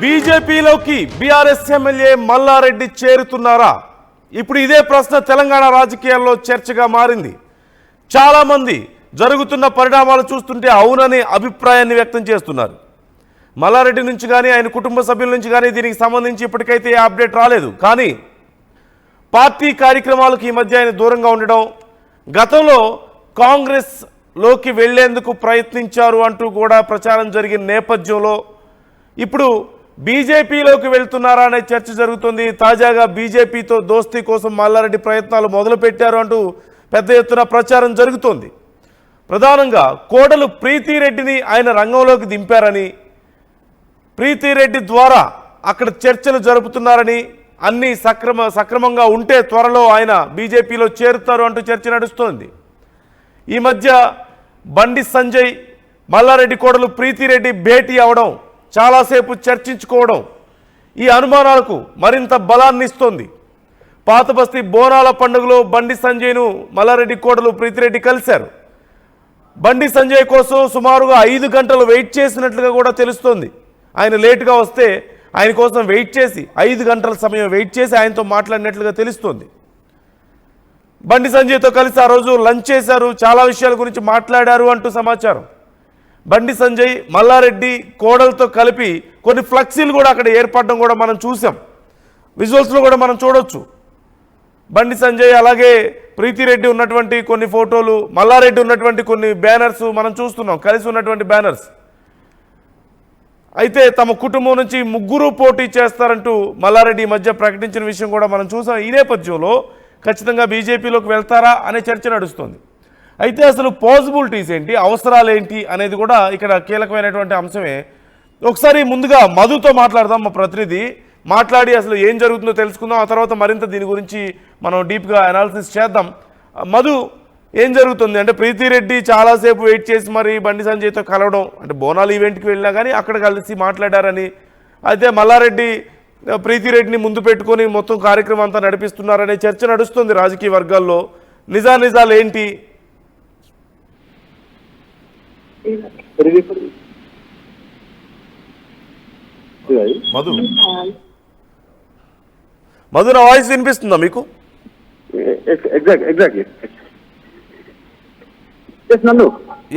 బీజేపీలోకి BRS MLA Mallareddy చేరుతున్నారా? ఇప్పుడు ఇదే ప్రశ్న తెలంగాణ రాజకీయాల్లో చర్చగా మారింది. చాలామంది జరుగుతున్న పరిణామాలు చూస్తుంటే అవుననే అభిప్రాయాన్ని వ్యక్తం చేస్తున్నారు. మల్లారెడ్డి నుంచి కానీ ఆయన కుటుంబ సభ్యుల నుంచి కానీ దీనికి సంబంధించి ఇప్పటికైతే ఏ అప్డేట్ రాలేదు. కానీ పార్టీ కార్యక్రమాలకు ఈ మధ్య ఆయన దూరంగా ఉండడం గతంలో కాంగ్రెస్లోకి వెళ్ళేందుకు ప్రయత్నించారు అంటూ కూడా ప్రచారం జరిగిన నేపథ్యంలో ఇప్పుడు బీజేపీలోకి వెళ్తున్నారా అనే చర్చ జరుగుతుంది. తాజాగా బీజేపీతో దోస్తీ కోసం మల్లారెడ్డి ప్రయత్నాలు మొదలుపెట్టారు అంటూ పెద్ద ఎత్తున ప్రచారం జరుగుతోంది. ప్రధానంగా కోడలు ప్రీతిరెడ్డిని ఆయన రంగంలోకి దింపారని ప్రీతిరెడ్డి ద్వారా అక్కడ చర్చలు జరుపుతున్నారని అన్నీ సక్రమ సక్రమంగా ఉంటే త్వరలో ఆయన బీజేపీలో చేరుతారు అంటూ చర్చ నడుస్తోంది. ఈ మధ్య బండి సంజయ్ మల్లారెడ్డి కోడలు ప్రీతిరెడ్డి భేటీ అవడం చాలాసేపు చర్చించుకోవడం ఈ అనుమానాలకు మరింత బలాన్ని ఇస్తోంది. పాతబస్తి బోనాల పండుగలో బండి సంజయ్ను మల్లారెడ్డి కోడలు ప్రీతిరెడ్డి కలిశారు. బండి సంజయ్ కోసం సుమారుగా ఐదు గంటలు వెయిట్ చేసినట్లుగా కూడా తెలుస్తోంది. ఆయన లేటుగా వస్తే ఆయన కోసం వెయిట్ చేసి ఐదు గంటల సమయం వెయిట్ చేసి ఆయనతో మాట్లాడినట్లుగా తెలుస్తోంది. బండి సంజయ్తో కలిసి ఆ రోజు లంచ్ చేశారు చాలా విషయాల గురించి మాట్లాడారు అంటూ సమాచారం. బండి సంజయ్ మల్లారెడ్డి కోడలతో కలిపి కొన్ని ఫ్లెక్సీలు కూడా అక్కడ ఏర్పడడం కూడా మనం చూసాం. విజువల్స్లో కూడా మనం చూడొచ్చు. బండి సంజయ్ అలాగే ప్రీతిరెడ్డి ఉన్నటువంటి కొన్ని ఫోటోలు మల్లారెడ్డి ఉన్నటువంటి కొన్ని బ్యానర్స్ మనం చూస్తున్నాం కలిసి ఉన్నటువంటి బ్యానర్స్. అయితే తమ కుటుంబం నుంచి ముగ్గురు పోటీ చేస్తారంటూ మల్లారెడ్డి ఈ మధ్య ప్రకటించిన విషయం కూడా మనం చూసాం. ఈ నేపథ్యంలో ఖచ్చితంగా బీజేపీలోకి వెళ్తారా అనే చర్చ నడుస్తుంది. అయితే అసలు పాసిబిలిటీస్ ఏంటి? అవసరాలు ఏంటి అనేది కూడా ఇక్కడ కీలకమైనటువంటి అంశమే. ఒకసారి ముందుగా మధుతో మాట్లాడదాం మా ప్రతినిధి. మాట్లాడి అసలు ఏం జరుగుతుందో తెలుసుకుందాం. ఆ తర్వాత మరింత దీని గురించి మనం డీప్గా అనాలిసిస్ చేద్దాం. మధు ఏం జరుగుతుంది? అంటే ప్రీతిరెడ్డి చాలాసేపు వెయిట్ చేసి మరి బండి సంజయ్తో కలవడం అంటే బోనాలు ఈవెంట్కి వెళ్ళినా కానీ అక్కడ కలిసి మాట్లాడారని. అయితే మల్లారెడ్డి ప్రీతిరెడ్డిని ముందు పెట్టుకొని మొత్తం కార్యక్రమం అంతా నడిపిస్తున్నారనే చర్చ నడుస్తుంది రాజకీయ వర్గాల్లో. నిజానిజాలు ఏంటి మధు. మధు నా వాయిస్ వినిపిస్తుందా మీకు? Exact exactly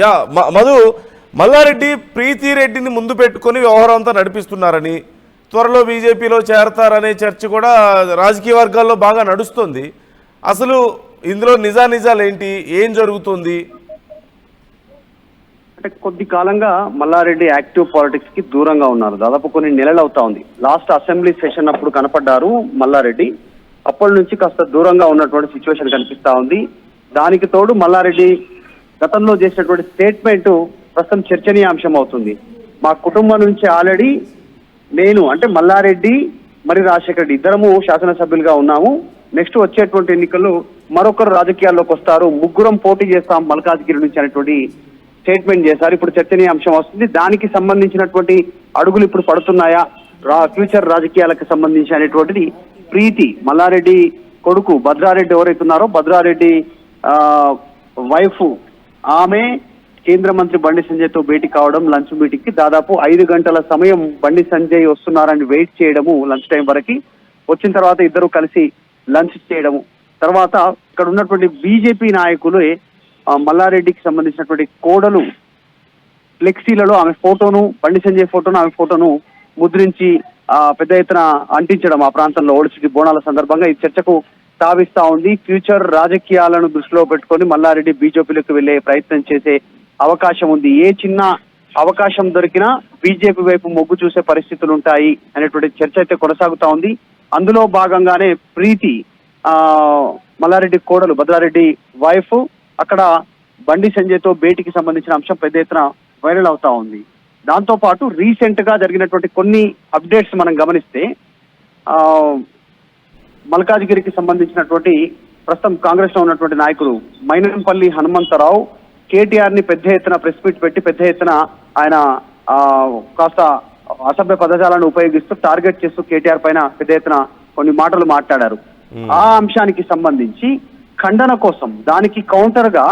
yeah Madhu Malla Reddy ప్రీతిరెడ్డిని ముందు పెట్టుకొని వ్యవహారం అంతా నడిపిస్తున్నారని త్వరలో బీజేపీలో చేరతారనే చర్చ కూడా రాజకీయ వర్గాల్లో బాగా నడుస్తుంది. అసలు ఇందులో నిజానిజాలు ఏంటి ఏం జరుగుతుంది? అంటే కొద్ది కాలంగా మల్లారెడ్డి యాక్టివ్ పాలిటిక్స్కి దూరంగా ఉన్నారు. దాదాపు కొన్ని నెలలు అవుతా ఉంది. లాస్ట్ అసెంబ్లీ సెషన్ అప్పుడు కనపడ్డారు మల్లారెడ్డి. అప్పటి నుంచి కాస్త దూరంగా ఉన్నటువంటి సిచ్యువేషన్ కనిపిస్తా ఉంది. దానికి తోడు మల్లారెడ్డి గతంలో చేసినటువంటి స్టేట్మెంట్ ప్రస్తుతం చర్చనీయాంశం అవుతుంది. మా కుటుంబం నుంచి ఆల్రెడీ నేను అంటే మల్లారెడ్డి మరి రాజశేఖర రెడ్డి ఇద్దరము శాసనసభ్యులుగా ఉన్నాము. నెక్స్ట్ వచ్చేటువంటి ఎన్నికల్లో మరొకరు రాజకీయాల్లోకి వస్తారు. ముగ్గురం పోటీ చేస్తాం మల్కాజ్గిరి నుంచి అనేటువంటి స్టేట్మెంట్ చేశారు. ఇప్పుడు చర్చనీయాంశం వస్తుంది. దానికి సంబంధించినటువంటి అడుగులు ఇప్పుడు పడుతున్నాయా? రా ఫ్యూచర్ రాజకీయాలకు సంబంధించి అనేటువంటిది ప్రీతి మల్లారెడ్డి కొడుకు భద్రారెడ్డి ఎవరైతే ఉన్నారో భద్రారెడ్డి వైఫ్ ఆమె కేంద్ర మంత్రి బండి సంజయ్తో భేటీ కావడం లంచ్ మీటింగ్కి దాదాపు ఐదు గంటల సమయం బండి సంజయ్ వస్తున్నారని వెయిట్ చేయడము లంచ్ టైం వరకు. వచ్చిన తర్వాత ఇద్దరు కలిసి లంచ్ చేయడము. తర్వాత ఇక్కడ ఉన్నటువంటి బీజేపీ నాయకులు మల్లారెడ్డికి సంబంధించినటువంటి కోడలు ఫ్లెక్సీలలో ఆమె ఫోటోను బండి సంజయ్ ఫోటోను ఆమె ఫోటోను ముద్రించి ఆ పెద్ద ఎత్తున అంటించడం ఆ ప్రాంతంలో ఓడిచిటి బోనాల సందర్భంగా ఈ చర్చకు తావిస్తా ఉంది. ఫ్యూచర్ రాజకీయాలను దృష్టిలో పెట్టుకొని మల్లారెడ్డి బీజేపీలోకి వెళ్ళే ప్రయత్నం చేసే అవకాశం ఉంది. ఏ చిన్న అవకాశం దొరికినా బీజేపీ వైపు మొగ్గు చూసే పరిస్థితులు ఉంటాయి అనేటువంటి చర్చ అయితే కొనసాగుతా ఉంది. అందులో భాగంగానే ప్రీతి ఆ మల్లారెడ్డి కోడలు భద్రారెడ్డి వైఫ్ అక్కడ బండి సంజయ్తో భేటీకి సంబంధించిన అంశం పెద్ద ఎత్తున వైరల్ అవుతా ఉంది. దాంతో పాటు రీసెంట్గా జరిగినటువంటి కొన్ని అప్డేట్స్ మనం గమనిస్తే ఆ మల్కాజ్గిరికి సంబంధించినటువంటి ప్రస్తుతం కాంగ్రెస్లో ఉన్నటువంటి నాయకుడు మైనంపల్లి హనుమంతరావు కేటీఆర్ని పెద్ద ఎత్తున ప్రెస్ మీట్ పెట్టి పెద్ద ఎత్తున ఆయన ఆ, కాస్త అసభ్య పదజాలను ఉపయోగిస్తూ టార్గెట్ చేస్తూ కేటీఆర్ పైన పెద్ద ఎత్తున కొన్ని మాటలు మాట్లాడారు. ఆ అంశానికి సంబంధించి ఖండన కోసం దానికి కౌంటర్గా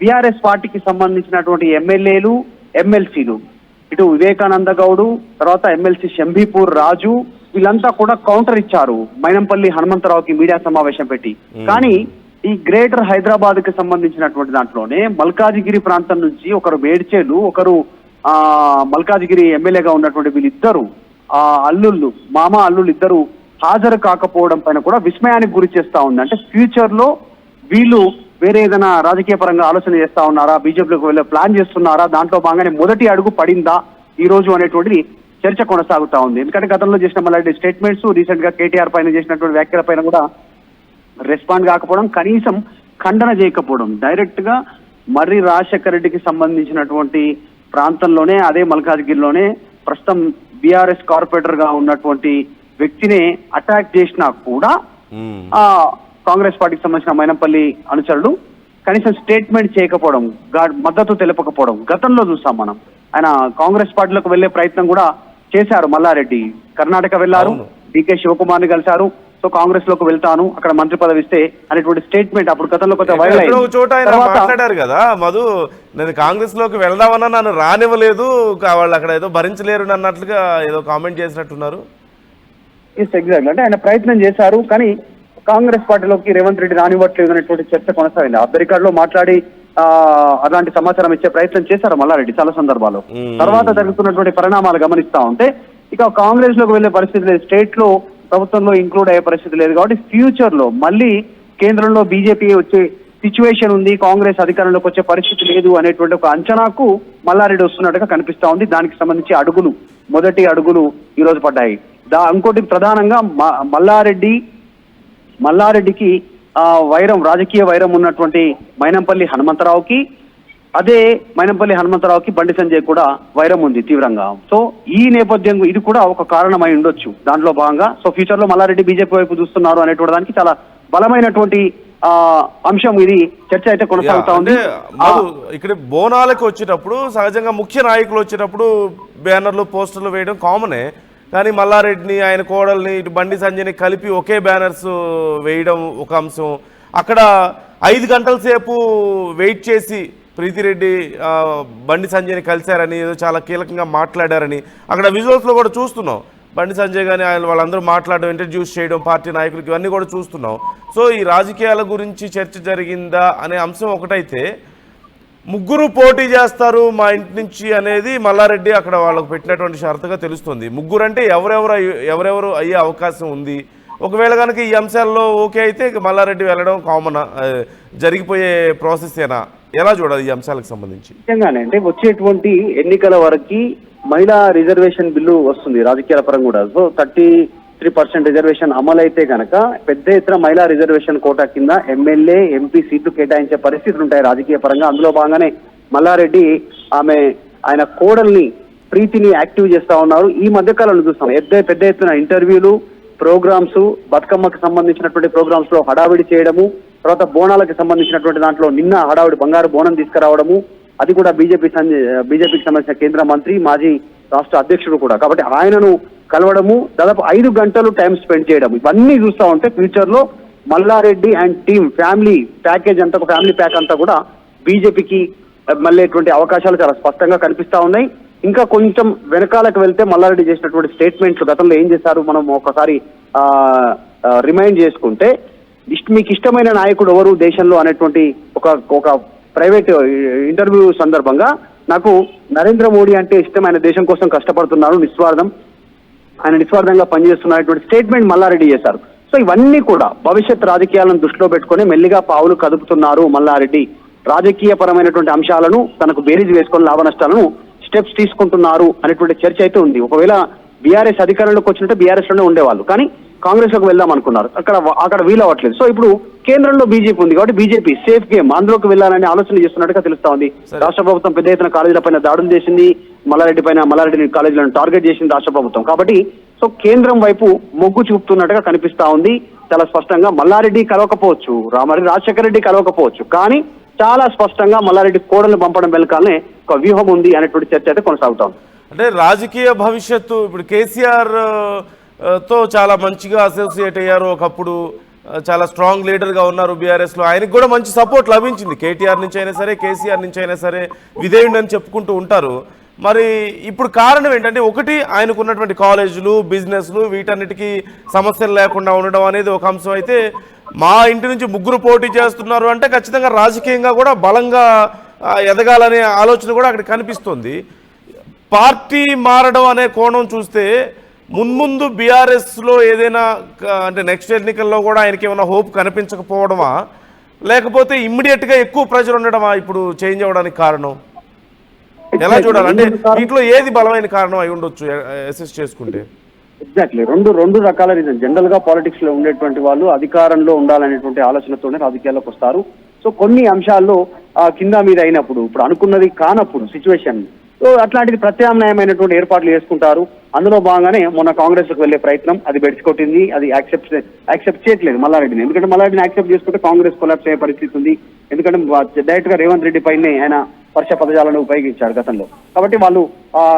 బీఆర్ఎస్ పార్టీకి సంబంధించినటువంటి ఎమ్మెల్యేలు ఎమ్మెల్సీలు. ఇటు వివేకానంద గౌడు తర్వాత ఎమ్మెల్సీ శంభీపూర్ రాజు వీళ్ళంతా కూడా కౌంటర్ ఇచ్చారు మైనంపల్లి హనుమంతరావుకి మీడియా సమావేశం పెట్టి. కానీ ఈ గ్రేటర్ హైదరాబాద్కి సంబంధించినటువంటి దాంట్లోనే మల్కాజిగిరి ప్రాంతం నుంచి ఒకరు మేడ్చేలు ఒకరు ఆ మల్కాజిగిరి ఎమ్మెల్యేగా ఉన్నటువంటి వీళ్ళిద్దరు ఆ అల్లుళ్ళు మామ అల్లుళ్ళు ఇద్దరు హాజరు కాకపోవడం పైన కూడా విస్మయానికి గురి చేస్తా ఉంది. అంటే ఫ్యూచర్లో వీళ్ళు వేరే ఏదైనా రాజకీయ పరంగా ఆలోచన చేస్తా ఉన్నారా? బీజేపీలోకి వెళ్ళే ప్లాన్ చేస్తున్నారా? దాంట్లో భాగంగానే మొదటి అడుగు పడిందా ఈ రోజు అనేటువంటిది చర్చ కొనసాగుతా ఉంది. ఎందుకంటే గతంలో చేసిన మళ్ళీ స్టేట్మెంట్స్ రీసెంట్గా కేటీఆర్ పైన చేసినటువంటి వ్యాఖ్యల పైన కూడా రెస్పాండ్ కాకపోవడం కనీసం ఖండన చేయకపోవడం. డైరెక్ట్గా మర్రి రాజశేఖర రెడ్డికి సంబంధించినటువంటి ప్రాంతంలోనే అదే మల్కాజ్గిరిలోనే ప్రస్తుతం బీఆర్ఎస్ కార్పొరేటర్గా ఉన్నటువంటి వ్యక్తినే అటాక్ చేసినా కూడా కాంగ్రెస్ పార్టీకి సంబంధించిన మైనంపల్లి అనుచరుడు కనీసం స్టేట్మెంట్ చేయకపోవడం మద్దతు తెలపకపోవడం గతంలో చూసాం మనం. ఆయన కాంగ్రెస్ పార్టీలోకి వెళ్ళే ప్రయత్నం కూడా చేశారు మల్లారెడ్డి. కర్ణాటక వెళ్ళారు. డికే శివకుమార్ని కలిశారు. సో కాంగ్రెస్లోకి వెళ్తాను అక్కడ మంత్రి పదవి ఇస్తే అనేటువంటి స్టేట్మెంట్ అప్పుడు గతంలో కొంత వైరల్ చోట మాట్లాడారు కదా మధు నేను కాంగ్రెస్లోకి వెళ్దామన్నా నన్ను రానివ్వలేదు వాళ్ళు అక్కడ ఏదో భరించలేరు అన్నట్లుగా ఏదో కామెంట్ చేసినట్టున్నారు. ఎగ్జాక్ట్ అంటే ఆయన ప్రయత్నం చేశారు కానీ కాంగ్రెస్ పార్టీలోకి రేవంత్ రెడ్డి రానివ్వట్లేదు అనేటువంటి చర్చ కొనసాగింది. ఆఫ్ ద రికార్డ్లో మాట్లాడి అలాంటి సమాచారం ఇచ్చే ప్రయత్నం చేశారు మల్లారెడ్డి చాలా సందర్భాల్లో. మ్మ్. తర్వాత జరుగుతున్నటువంటి పరిణామాలు గమనిస్తా ఉంటే ఇక కాంగ్రెస్లోకి వెళ్ళే పరిస్థితి లేదు. స్టేట్లో ప్రభుత్వంలో ఇంక్లూడ్ అయ్యే పరిస్థితి లేదు కాబట్టి ఫ్యూచర్లో మళ్ళీ కేంద్రంలో బీజేపీ వచ్చే సిచ్యువేషన్ ఉంది కాంగ్రెస్ అధికారంలోకి వచ్చే పరిస్థితి లేదు అనేటువంటి ఒక అంచనాకు మల్లారెడ్డి వస్తున్నట్టుగా కనిపిస్తా ఉంది. దానికి సంబంధించి అడుగులు మొదటి అడుగులు ఈ రోజు పడ్డాయి. దా ఇంకోటి ప్రధానంగా మల్లారెడ్డి మల్లారెడ్డికి ఆ, వైరం రాజకీయ వైరం ఉన్నటువంటి మైనంపల్లి హనుమంతరావుకి అదే మైనంపల్లి హనుమంతరావుకి బండి సంజయ్ కూడా వైరం ఉంది తీవ్రంగా. సో ఈ నేపథ్యం ఇది కూడా ఒక కారణమై ఉండొచ్చు. దాంట్లో భాగంగా సో ఫ్యూచర్లో మల్లారెడ్డి బీజేపీ వైపు చూస్తున్నారు అనేటువంటి దానికి చాలా బలమైనటువంటి ఆ అంశం ఇది చర్చ అయితే కొనసాగుతా ఉంది. ఇక్కడ బోనాలకు వచ్చేటప్పుడు సహజంగా ముఖ్య నాయకులు వచ్చేటప్పుడు బ్యానర్లు పోస్టర్లు వేయడం కామనే. కానీ మల్లారెడ్డిని ఆయన కోడల్ని ఇటు బండి సంజయ్ని కలిపి ఒకే బ్యానర్స్ వేయడం ఒక అంశం. అక్కడ ఐదు గంటల సేపు వెయిట్ చేసి ప్రీతిరెడ్డి బండి సంజయ్ని కలిశారని ఏదో చాలా కీలకంగా మాట్లాడారని అక్కడ విజువల్స్లో కూడా చూస్తున్నాం. బండి సంజయ్ కానీ ఆయన వాళ్ళందరూ మాట్లాడడం ఇంట్రడ్యూస్ చేయడం పార్టీ నాయకులకి ఇవన్నీ కూడా చూస్తున్నాం. సో ఈ రాజకీయాల గురించి చర్చ జరిగిందా అనే అంశం ఒకటైతే ముగ్గురు పోటీ చేస్తారు మా ఇంటి నుంచి అనేది మల్లారెడ్డి అక్కడ వాళ్ళకు పెట్టినటువంటి షరతుగా తెలుస్తుంది. ముగ్గురు అంటే ఎవరెవరు ఎవరెవరు అయ్యే అవకాశం ఉంది? ఒకవేళ కనుక ఈ అంశాల్లో ఓకే అయితే ఇక మల్లారెడ్డి వెళ్ళడం కామన్ జరిగిపోయే ప్రాసెస్ ఏనా? ఎలా చూడాలి ఈ అంశాలకు సంబంధించి? నిజంగానే అంటే వచ్చేటువంటి ఎన్నికల వరకు మహిళా రిజర్వేషన్ బిల్లు వస్తుంది రాజకీయాల పరంగా కూడా. So thirty three percent reservation అమలైతే గనక పెద్ద ఎత్తున మహిళా రిజర్వేషన్ కోటా కింద ఎమ్మెల్యే ఎంపీ సీట్లు కేటాయించే పరిస్థితులు ఉంటాయి రాజకీయ పరంగా. అందులో భాగంగానే మల్లారెడ్డి ఆమె ఆయన కోడల్ని ప్రీతిని యాక్టివ్ చేస్తా ఉన్నారు. ఈ మధ్య కాలంలో చూస్తాం. పెద్ద పెద్ద ఎత్తున ఇంటర్వ్యూలు ప్రోగ్రామ్స్ బతుకమ్మకి సంబంధించినటువంటి ప్రోగ్రామ్స్లో హడావిడి చేయడము తర్వాత బోనాలకు సంబంధించినటువంటి దాంట్లో నిన్న హడావిడి బంగారు బోనం తీసుకురావడము అది కూడా బీజేపీ బీజేపీకి సంబంధించిన కేంద్ర మంత్రి మాజీ రాష్ట్ర అధ్యక్షుడు కూడా. కాబట్టి ఆయనను కలవడము దాదాపు ఐదు గంటలు టైం స్పెండ్ చేయడం ఇవన్నీ చూస్తా ఉంటే ఫ్యూచర్లో Malla Reddy and team family package అంతా ఒక ఫ్యామిలీ ప్యాక్ అంతా కూడా బీజేపీకి మళ్ళేటువంటి అవకాశాలు చాలా స్పష్టంగా కనిపిస్తా ఉన్నాయి. ఇంకా కొంచెం వెనకాలకు వెళ్తే మల్లారెడ్డి చేసినటువంటి స్టేట్మెంట్లు గతంలో ఏం చేశారు మనం ఒకసారి రిమైండ్ చేసుకుంటే మీకు ఇష్టమైన నాయకుడు ఎవరు దేశంలో అనేటువంటి ఒక ఒక ప్రైవేట్ ఇంటర్వ్యూ సందర్భంగా నాకు నరేంద్ర మోడీ అంటే ఇష్టమైన దేశం కోసం కష్టపడుతున్నారు నిస్వార్థం. ఆయన నిస్వార్థంగా పనిచేస్తున్నటువంటి స్టేట్మెంట్ మల్లారెడ్డి చేశారు. సో ఇవన్నీ కూడా భవిష్యత్ రాజకీయాలను దృష్టిలో పెట్టుకొని మెల్లిగా పావులు కదుపుతున్నారు మల్లారెడ్డి. రాజకీయ పరమైనటువంటి అంశాలను తనకు బేరీజ్ వేసుకొని లాభ నష్టాలను స్టెప్స్ తీసుకుంటున్నారు అనేటువంటి చర్చ అయితే ఉంది. ఒకవేళ బీఆర్ఎస్ అధికారంలోకి వచ్చినట్టే బీఆర్ఎస్లోనే ఉండేవాళ్ళు. కానీ కాంగ్రెస్లోకి వెళ్దాం అనుకున్నారు. అక్కడ అక్కడ వీలు అవ్వట్లేదు. సో ఇప్పుడు కేంద్రంలో బీజేపీ ఉంది కాబట్టి బీజేపీ సేఫ్ గేమ్ అందులోకి వెళ్ళాలని ఆలోచన చేస్తున్నట్టుగా తెలుస్తా ఉంది. రాష్ట్ర ప్రభుత్వం పెద్ద ఎత్తున కాలేజీల పైన దాడులు చేసింది. మల్లారెడ్డి పైన మల్లారెడ్డి కాలేజీలను టార్గెట్ చేసింది రాష్ట్ర ప్రభుత్వం. కాబట్టి సో కేంద్రం వైపు మొగ్గు చూపుతున్నట్టుగా కనిపిస్తా ఉంది. చాలా స్పష్టంగా మల్లారెడ్డి కలవకపోవచ్చు. రామారెడ్డి రాజశేఖర రెడ్డి కలవకపోవచ్చు. కానీ చాలా స్పష్టంగా మల్లారెడ్డి కోడలు పంపడం వెనకాలనే ఒక వ్యూహం ఉంది అనేటువంటి చర్చ అయితే కొనసాగుతాం అంటే రాజకీయ భవిష్యత్తు ఇప్పుడు కేసీఆర్తో చాలా మంచిగా అసోసియేట్ అయ్యారు. ఒకప్పుడు చాలా స్ట్రాంగ్ లీడర్గా ఉన్నారు బీఆర్ఎస్లో ఆయనకు కూడా మంచి సపోర్ట్ లభించింది. కేటీఆర్ నుంచి అయినా సరే కేసీఆర్ నుంచి అయినా సరే విధేయుడు అని చెప్పుకుంటూ ఉంటారు. మరి ఇప్పుడు కారణం ఏంటంటే ఒకటి ఆయనకు ఉన్నటువంటి కాలేజీలు బిజినెస్లు వీటన్నిటికీ సమస్యలు లేకుండా ఉండడం అనేది ఒక అంశం. అయితే మా ఇంటి నుంచి ముగ్గురు పోటీ చేస్తున్నారు అంటే ఖచ్చితంగా రాజకీయంగా కూడా బలంగా ఎదగాలనే ఆలోచన కూడా అక్కడ కనిపిస్తుంది. పార్టీ మారడం అనే కోణం చూస్తే మున్ముందు బీఆర్ఎస్లో ఏదైనా అంటే నెక్స్ట్ ఎన్నికల్లో కూడా ఆయనకి ఏమైనా హోప్ కనిపించకపోవడమా? లేకపోతే ఇమ్మీడియట్గా ఎక్కువ ప్రెషర్ ఉండడమా? ఇప్పుడు చేంజ్ అవ్వడానికి కారణం. ఎలా చూడాలి? అంటే వీటిలో ఏది బలమైన కారణం అయి ఉండొచ్చు అసెస్ చేసుకుంటే? ఎగ్జాక్ట్లీ రెండు రెండు రకాల రీజన్ జనరల్గా పాలిటిక్స్లో ఉండేటువంటి వాళ్ళు అధికారంలో ఉండాలనేటువంటి ఆలోచనతోనే రాజకీయాల్లోకి వస్తారు. సో కొన్ని అంశాల్లో ఆ, కింద మీద అయినప్పుడు ఇప్పుడు అనుకున్నది కానప్పుడు సిచ్యువేషన్ సో అట్లాంటిది ప్రత్యామ్నాయమైనటువంటి ఏర్పాట్లు చేసుకుంటారు. అందులో భాగంగానే మొన్న కాంగ్రెస్కు వెళ్ళే ప్రయత్నం అది బెడిచి కొట్టింది అది యాక్సెప్ట్ యాక్సెప్ట్ చేయట్లేదు మల్లారెడ్డిని. ఎందుకంటే మల్లారెడ్డిని యాక్సెప్ట్ చేసుకుంటే కాంగ్రెస్ కొలాప్స్ అయ్యే పరిస్థితి ఉంది. ఎందుకంటే డైరెక్ట్గా రేవంత్ రెడ్డి పైనే ఆయన వర్ష పదజాలను ఉపయోగించారు గతంలో. కాబట్టి వాళ్ళు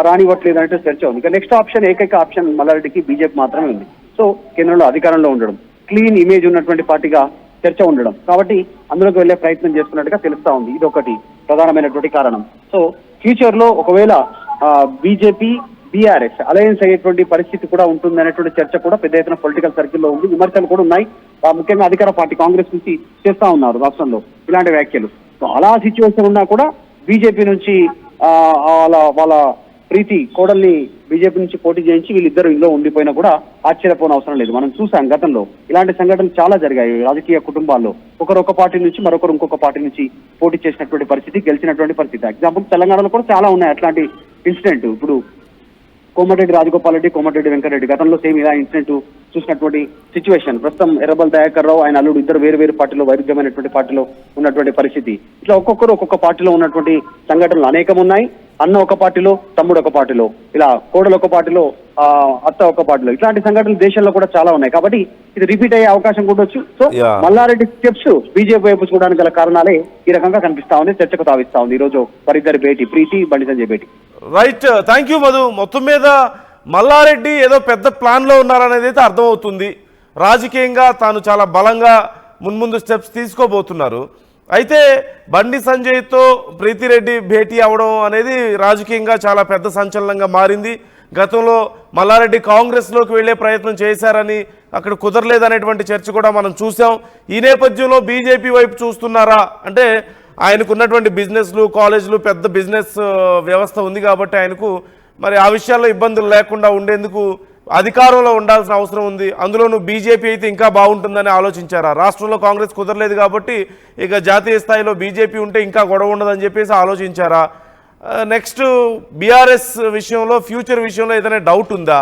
రానివ్వట్లేదు అంటే చర్చ. ఉంది ఇక నెక్స్ట్ ఆప్షన్ ఏకైక ఆప్షన్ మల్లారెడ్డికి బీజేపీ మాత్రమే ఉంది. సో కేంద్రంలో అధికారంలో ఉండడం క్లీన్ ఇమేజ్ ఉన్నటువంటి పార్టీగా చర్చ ఉండడం. కాబట్టి అందులోకి వెళ్ళే ప్రయత్నం చేస్తున్నట్టుగా తెలుస్తా ఉంది. ఇది ఒకటి ప్రధానమైనటువంటి కారణం. సో ఫ్యూచర్లో ఒకవేళ బీజేపీ బీఆర్ఎస్ అలయన్స్ అయ్యేటువంటి పరిస్థితి కూడా ఉంటుంది అనేటువంటి చర్చ కూడా పెద్ద ఎత్తున పొలిటికల్ సర్కిల్లో ఉంది. విమర్శలు కూడా ఉన్నాయి. ముఖ్యంగా అధికార పార్టీ కాంగ్రెస్ నుంచి చేస్తా ఉన్నారు రాష్ట్రంలో ఇలాంటి వ్యాఖ్యలు. సో అలా సిచ్యువేషన్ ఉన్నా కూడా బీజేపీ నుంచి వాళ్ళ వాళ్ళ ప్రీతి కోడల్ని బీజేపీ నుంచి పోటీ చేయించి వీళ్ళిద్దరు ఇంట్లో ఉండిపోయినా కూడా ఆశ్చర్యపోని అవసరం లేదు. మనం చూసాం గతంలో ఇలాంటి సంఘటనలు చాలా జరిగాయి రాజకీయ కుటుంబాల్లో. ఒకరు ఒక పార్టీ నుంచి మరొకరు ఇంకొక పార్టీ నుంచి పోటీ చేసినటువంటి పరిస్థితి గెలిచినటువంటి పరిస్థితి. ఎగ్జాంపుల్ తెలంగాణలో కూడా చాలా ఉన్నాయి అట్లాంటి ఇన్సిడెంట్ ఇప్పుడు కోమటిరెడ్డి రాజగోపాల్ రెడ్డి కోమటిరెడ్డి వెంకటరెడ్డి గతంలో సేమ్ ఇలా ఇన్సిడెంట్ చూసినటువంటి సిచ్యువేషన్ ప్రస్తుతం ఎర్రబల్ దయాకర్ రావు ఆయన అల్లుడు ఇద్దరు వేరు వేరు పార్టీలో వైరుధ్యమైనటువంటి పార్టీలో ఉన్నటువంటి పరిస్థితి. ఇట్లా ఒక్కొక్కరు ఒక్కొక్క పార్టీలో ఉన్నటువంటి సంఘటనలు అనేకం ఉన్నాయి అన్న ఒక పార్టీలో తమ్ముడు ఒక పార్టీలో ఇలా కోడలు ఒక పార్టీలో ఆ, అత్త ఒక పార్టీలో. ఇట్లాంటి సంఘటనలు దేశంలో కూడా చాలా ఉన్నాయి. కాబట్టి ఇది రిపీట్ అయ్యే అవకాశం కూడా వచ్చు సో. మల్లారెడ్డి స్టెప్స్ బీజేపీ వైపు చూడడానికి గల కారణాలే ఈ రకంగా కనిపిస్తా ఉంది చర్చకు తావిస్తా ఉంది. ఈ రోజు వారిద్దరి భేటీ ప్రీతి బండి సంజయ్ భేటీ. రైట్ థ్యాంక్ యూ మధు మొత్తం మీద మల్లారెడ్డి ఏదో పెద్ద ప్లాన్లో ఉన్నారనేది అయితే అర్థమవుతుంది. రాజకీయంగా తాను చాలా బలంగా మున్ముందు స్టెప్స్ తీసుకోబోతున్నారు. అయితే బండి సంజయ్తో ప్రీతిరెడ్డి భేటీ అవడం అనేది రాజకీయంగా చాలా పెద్ద సంచలనంగా మారింది. గతంలో మల్లారెడ్డి కాంగ్రెస్లోకి వెళ్ళే ప్రయత్నం చేశారని అక్కడ కుదరలేదనేటువంటి చర్చ కూడా మనం చూసాం ఈ నేపథ్యంలో బీజేపీ వైపు చూస్తున్నారా? అంటే ఆయనకున్నటువంటి బిజినెస్లు కాలేజీలు పెద్ద బిజినెస్ వ్యవస్థ ఉంది కాబట్టి ఆయనకు మరి ఆ విషయాల్లో ఇబ్బందులు లేకుండా ఉండేందుకు అధికారంలో ఉండాల్సిన అవసరం ఉంది. అందులోనూ బీజేపీ అయితే ఇంకా బాగుంటుందని ఆలోచించారా? రాష్ట్రంలో కాంగ్రెస్ కుదరలేదు కాబట్టి ఇక జాతీయ స్థాయిలో బీజేపీ ఉంటే ఇంకా గొడవ ఉండదని చెప్పేసి ఆలోచించారా? నెక్స్ట్ బీఆర్ఎస్ విషయంలో ఫ్యూచర్ విషయంలో ఏదైనా డౌట్ ఉందా?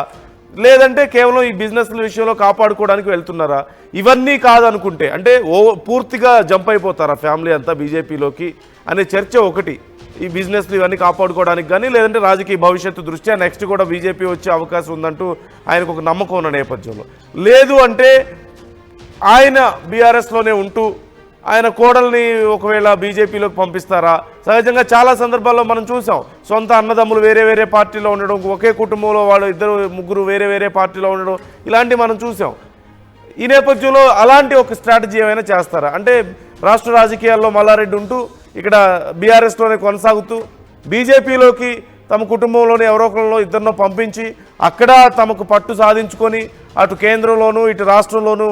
లేదంటే కేవలం ఈ బిజినెస్ల విషయంలో కాపాడుకోవడానికి వెళ్తున్నారా? ఇవన్నీ కాదనుకుంటే అంటే ఓ పూర్తిగా జంప్ అయిపోతారా ఫ్యామిలీ అంతా బీజేపీలోకి? అనే చర్చ ఒకటి. ఈ బిజినెస్లు ఇవన్నీ కాపాడుకోవడానికి కానీ లేదంటే రాజకీయ భవిష్యత్తు దృష్ట్యా నెక్స్ట్ కూడా బీజేపీ వచ్చే అవకాశం ఉందంటూ ఆయనకు ఒక నమ్మకం ఉన్న నేపథ్యంలో. లేదు అంటే ఆయన బీఆర్ఎస్లోనే ఉంటూ ఆయన కోడల్ని ఒకవేళ బీజేపీలోకి పంపిస్తారా? సహజంగా చాలా సందర్భాల్లో మనం చూసాం సొంత అన్నదమ్ములు వేరే వేరే పార్టీలో ఉండడం ఒకే కుటుంబంలో వాళ్ళు ఇద్దరు ముగ్గురు వేరే వేరే పార్టీలో ఉండడం ఇలాంటివి మనం చూసాం. ఈ నేపథ్యంలో అలాంటి ఒక స్ట్రాటజీ ఏమైనా చేస్తారా? అంటే రాష్ట్ర రాజకీయాల్లో మల్లారెడ్డి ఉంటూ ఇక్కడ బీఆర్ఎస్లోనే కొనసాగుతూ బీజేపీలోకి తమ కుటుంబంలోని ఎవరో ఒకరిలో ఇద్దరినో పంపించి అక్కడ తమకు పట్టు సాధించుకొని అటు కేంద్రంలోనూ ఇటు రాష్ట్రంలోనూ